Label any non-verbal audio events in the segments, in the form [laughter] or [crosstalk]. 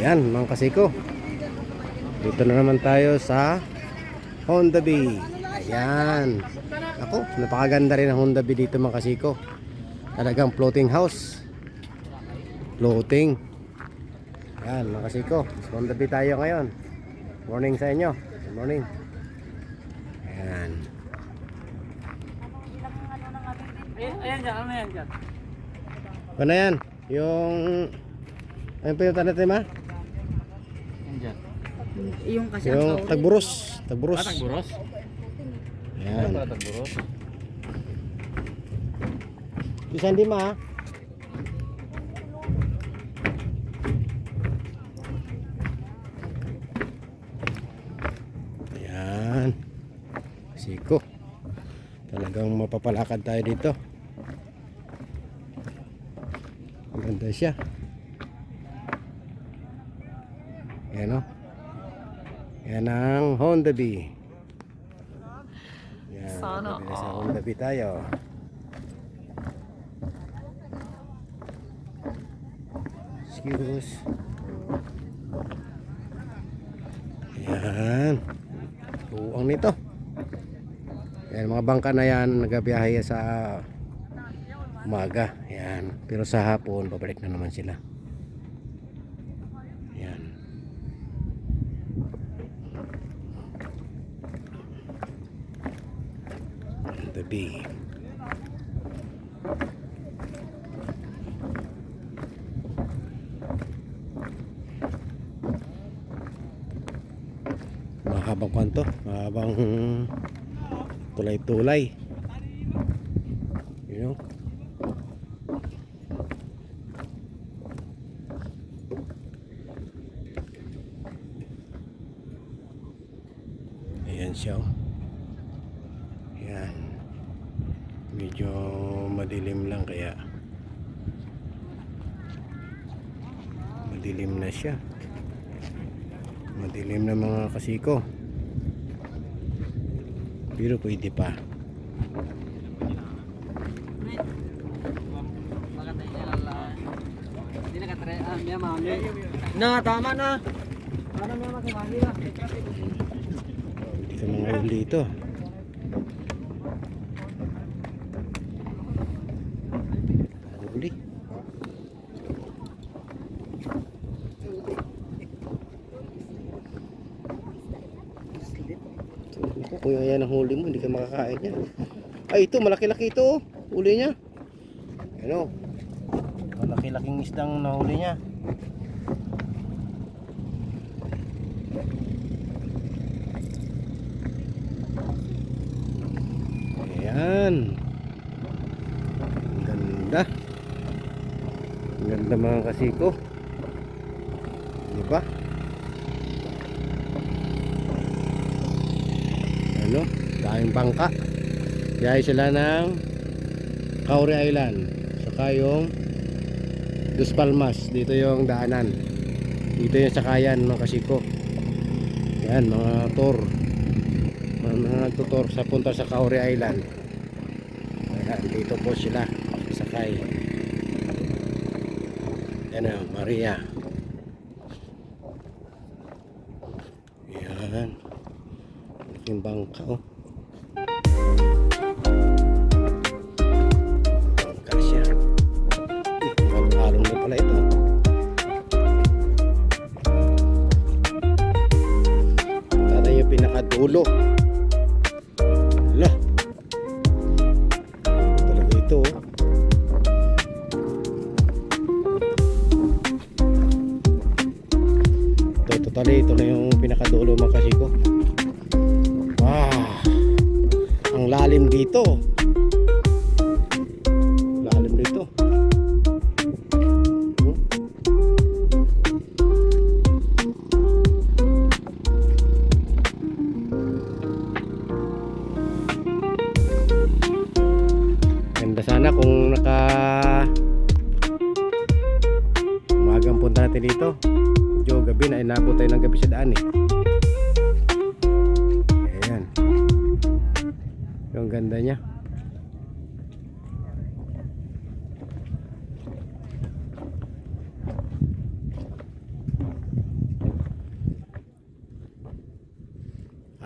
Ayan, mga kasiko. Dito na naman tayo sa Honda Bay. Ayan. Ako, napakaganda rin ang Honda Bay dito mga kasiko. Talagang floating house. Floating. Ayan, mga kasiko. Sa Honda Bay tayo ngayon. Morning sa inyo. Good morning. Ayan. Ayan, dyan, ano yan dyan? Ano yan? Yung... Ano pa yung tanda tayo ma? Yung kasi Yung ang tagburos. Tagburos. Ah, tagburos? Ayan. Ano tagburos? Isa hindi ma. Ayan. Siko. Talagang mapapalakad tayo dito. Ang ganda siya. Ayan o. Yan ang Honda. Yan, Sana Bee. Sa Honda Bee tayo. Excuse. Ayan. Buang nito. Ayan, mga bangka na yan, nagabiyahe sa umaga. Ayan. Pero sa hapon, babalik na naman sila. Ayan. Bee. mahabang kwanto mahabang [laughs] tulay-tulay you know ayan siya oh. ayan medyo madilim lang kaya madilim na siya madilim na mga kasiko pero pwede pa na tama na. Ano miya mami mami na? hindi ka mga uli kung yan ang huli mo, hindi ka makakain yan. Ay, ito, malaki-laki ito. oh. Huli niya. Ano? Malaki-laking isdang nahuli niya. Ayan. Ang ganda. Ang ganda mga kasiko. Di ba? Ano? Daming bangka. Biyahe sila ng Kauri Island. Saka yung Dos Palmas. Dito yung daanan. Dito yung sakayan mga kasiko. Yan mga tour mga nagtutor sa punta sa Kauri Island ayan dito po sila sakay yan na Maria yan yung bangka oh. Bangka siya. Mag-along na pala ito. Yung pinakadulo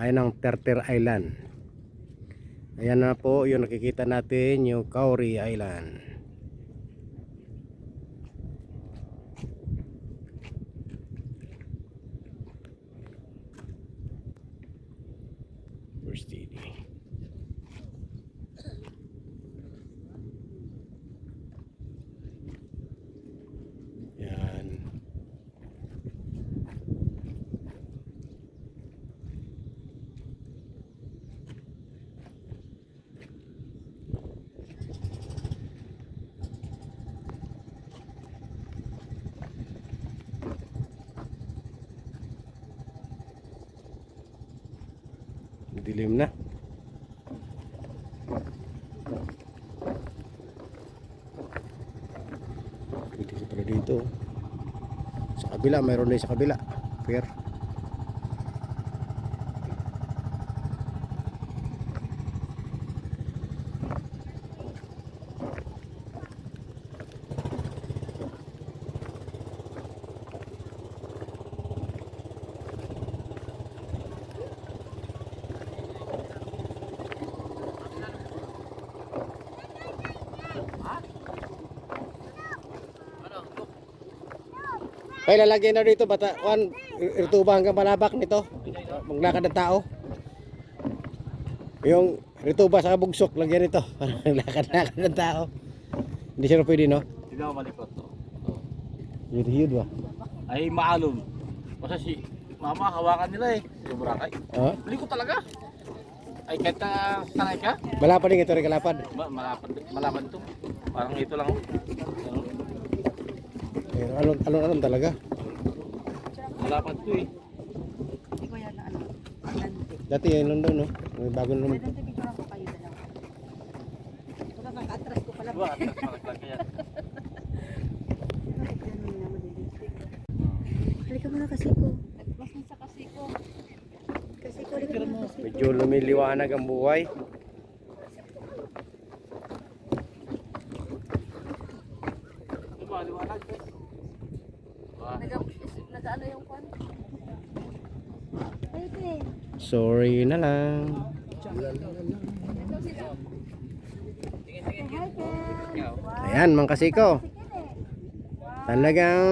ay ng Terter Island. Ayan na po yung nakikita natin yung Kauri Island. Dilim na. Pwede ka pala dito. Sa kabila, mayroon din sa kabila. Fair. Kaya lalagyan na dito bata kuan rituba hanggang palabak nito. Maglakad ng tao. Yung rituba sa bugsok lagyan nito. [laughs] Lakad-lakad ng tao. Hindi siya pwede no. Hindi ako malipot to. Yun yun ba? Ay maalon. Kasi si mama hawakan nila eh. Boracay. Oh, Bili ko talaga. Ay kahit na sanay ka. malapad din ito rin kalapad. Ma malapan, malaban to. Parang ito lang. Ano? Alon alon alon talaga. Malapan to eh. Hindi ko yan na ano. Dati yun London no. May bagong London. Atlante, picture ako kayo dalawa. Ito na, naka-atras ko pala. Diba? Atras malaglag malilipstick? Halika mo na kasi ko. Nagpas na sa kasi ko. Kasi ko, halika mo na kasi ko. Medyo lumiliwanag ang buhay. Diba? Liwanag eh. Ah, Nag-ano yung kwan? Pwede. Sorry na lang. Ayan, mga kasiko. Talagang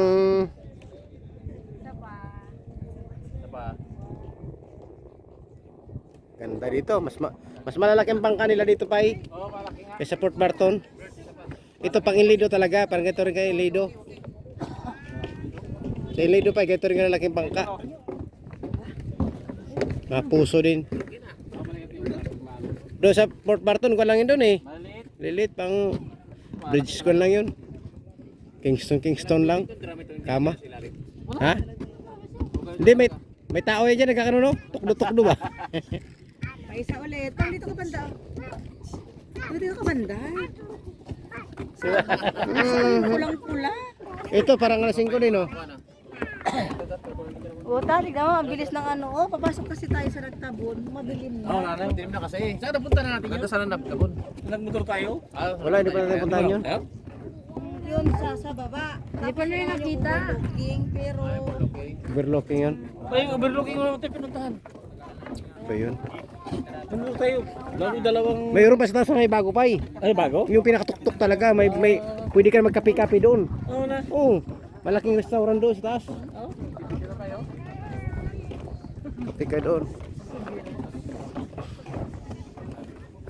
ganda dito. Mas ma mas malalaki ang bangka nila dito pa eh. Kaysa Port Barton. Ito pang Ilido talaga. Parang ganito rin kay Ilido. Sa Ilido pa, ganito rin kalalaking bangka. Mga puso din. Doon sa Port Barton, ko lang yun doon eh. Lilit, pang bridge ko lang yun. Kingston, Kingston lang. Kama. Ha? Hindi, may, may tao yan dyan, nagkakaroon no? Tukdo-tukdo ba? [laughs] Paisa ulit. Pang dito ka banda. Dito ka banda. [laughs] Pulang-pula. Ito, parang alas 5 din, no? [coughs] O, tari mo, ang bilis ng ano. Oh, papasok kasi tayo sa nagtabon. Madilim Oo, na. oh, nanay. Hindi na kasi. Saan napunta na natin yun? Ganda sana nabtabon. Nagmotor tayo? Ah, Wala, hindi pa natin puntahan yun. Ayun? Yun sa sa baba. Hindi pa rin nakita. pero Okay. Overlooking yun. Ay, overlooking mo naman tayo pinuntahan. Ito yun. Tumulong tayo. Lalo dalawang... Mayroon pa sa taas na may bago pa eh. Ay, bago? Yung pinakatuktok talaga, may, may, pwede ka magkape-kape doon. Oo na. Oo, malaking restaurant doon sa taas. Oo. Kape ka doon.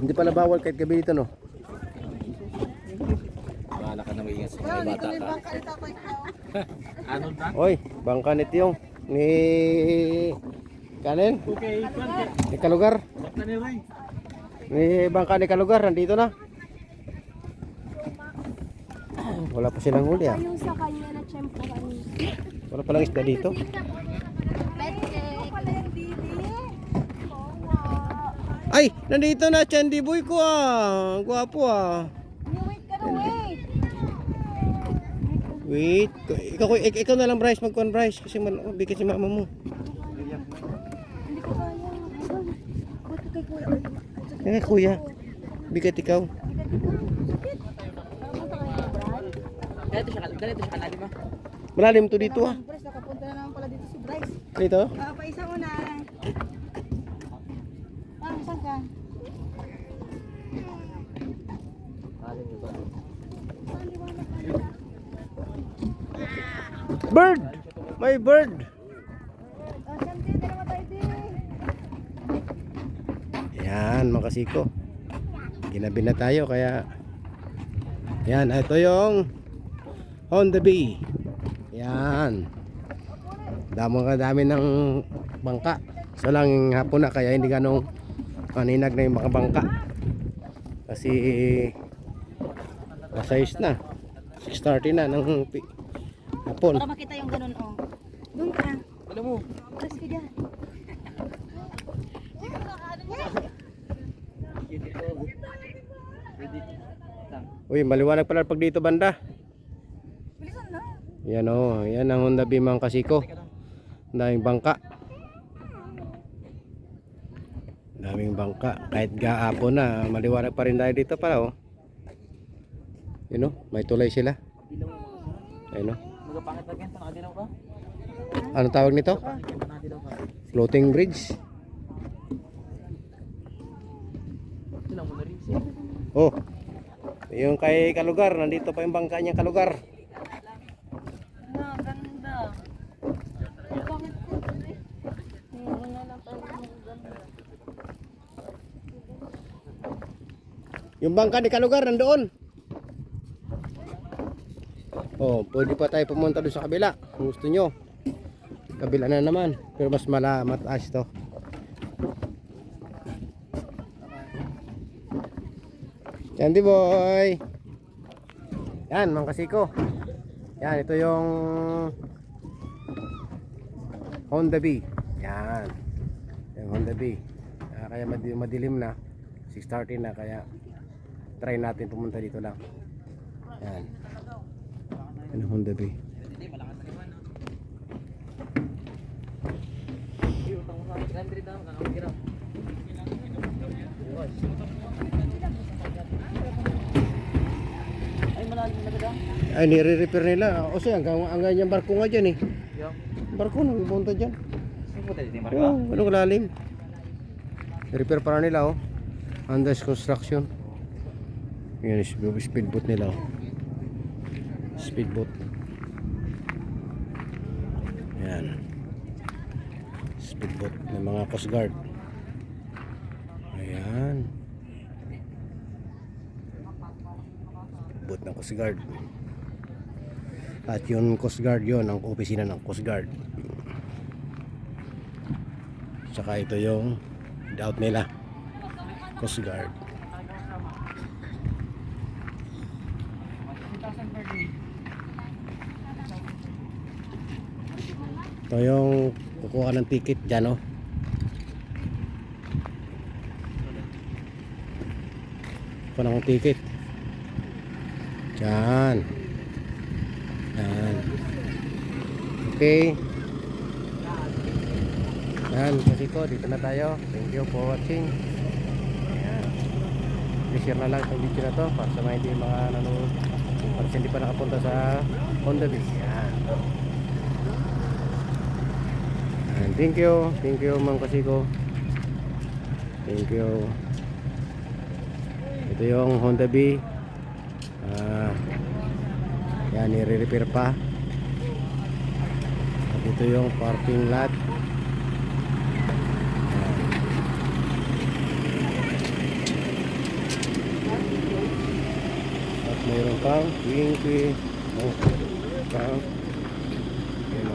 Hindi pala bawal kahit gabi dito, no? Bahala ka na maingat sa mga bata ka. [laughs] Ano na? Oy, bangka ni Tiyong. Ni... Kanin? Okay. Ni Kalugar. Ni bangka ni Kalugar, nandito na. Wala pa silang huli ah. Yung sa kanya na tiyempo kanina. Wala palang isda dito. Ay, nandito na Chandy Boy ko ah. Gwapo ah. Wait ka na, wait. Wait, ikaw, ik- ikaw na lang Bryce, magkuhan Bryce kasi man, bigyan si mama mo. Hindi ko kaya. Buti kay kuya. Eh, kuya, bigat ikaw. Ganito siya, ganito siya kalalim ah. Malalim to dito ah. Bryce, nakapunta na naman pala dito si Bryce. Dito? Ah, paisa mo na. Saan. Bird! May bird! Yan, mga kasiko. Ginabi na tayo kaya Yan, ito yung Honda Bee. Yan. Damo ka dami ng bangka. So lang hapon na kaya hindi ganong maninag na yung mga bangka. Kasi nasayos na. 6.30 na ng hapon. Para makita yung ganun, oh. Doon ka. Alam mo. Alas ka dyan. Uy, maliwanag pala pag dito banda. Bilisan na. Yan o, yan ang Honda Beam ang kasiko. Daming bangka. Daming bangka. Kahit gaapon na, maliwanag pa rin tayo dito pala o. Yun o, may tulay sila. Ayun o. Ano tawag nito? Floating bridge. Oh. Yung kay Kalugar, nandito pa yung bangka niya Kalugar. Na, ganda. Bakit ko? Hindi na lang tayo ganda. Yung bangka ni Kalugar nandoon. Oh, pwede pa tayo pumunta doon sa kabila kung gusto nyo. Kabila na naman, pero mas mala mataas to. Yan di boy. Yan, mga kasiko. Yan, ito yung Honda Bee. Yan. Yung Honda Bee. Ah, kaya mad- madilim na. 6.30 na kaya try natin pumunta dito lang. Yan. Ano Honda Bay? Utang mo sa akin. 300 daw. Kanang kira. Ay, nire-repair nila. O siya, hanggang, hanggang yung barko nga dyan eh. Barko nang pumunta dyan. Oh, ano kalalim. Repair para nila oh. Under construction. Yan yung speedboat nila oh. Speedboat. Yan. Speedboat ng mga Coast Guard. Ayan. Speedboat ng Coast Guard. At yung Coast Guard yon ang opisina ng Coast Guard. Tsaka ito yung doubt nila. Coast Guard. Ito yung kukuha ng ticket dyan oh. Kukuha ng ticket. Dyan. Yan. Okay. Yan, kasi ko, dito na tayo. Thank you for watching. I-share na lang itong video na to para sa mga hindi mga nanonood. Para hindi pa nakapunta sa Honda Beach. Yan. Yan. Thank you. Thank you, Mang Kasiko. Thank you. Ito yung Honda Bee. Ah, yan, nire-repair pa. At ito yung parking lot. At mayroon pang winky. Oh, pang. Yan o.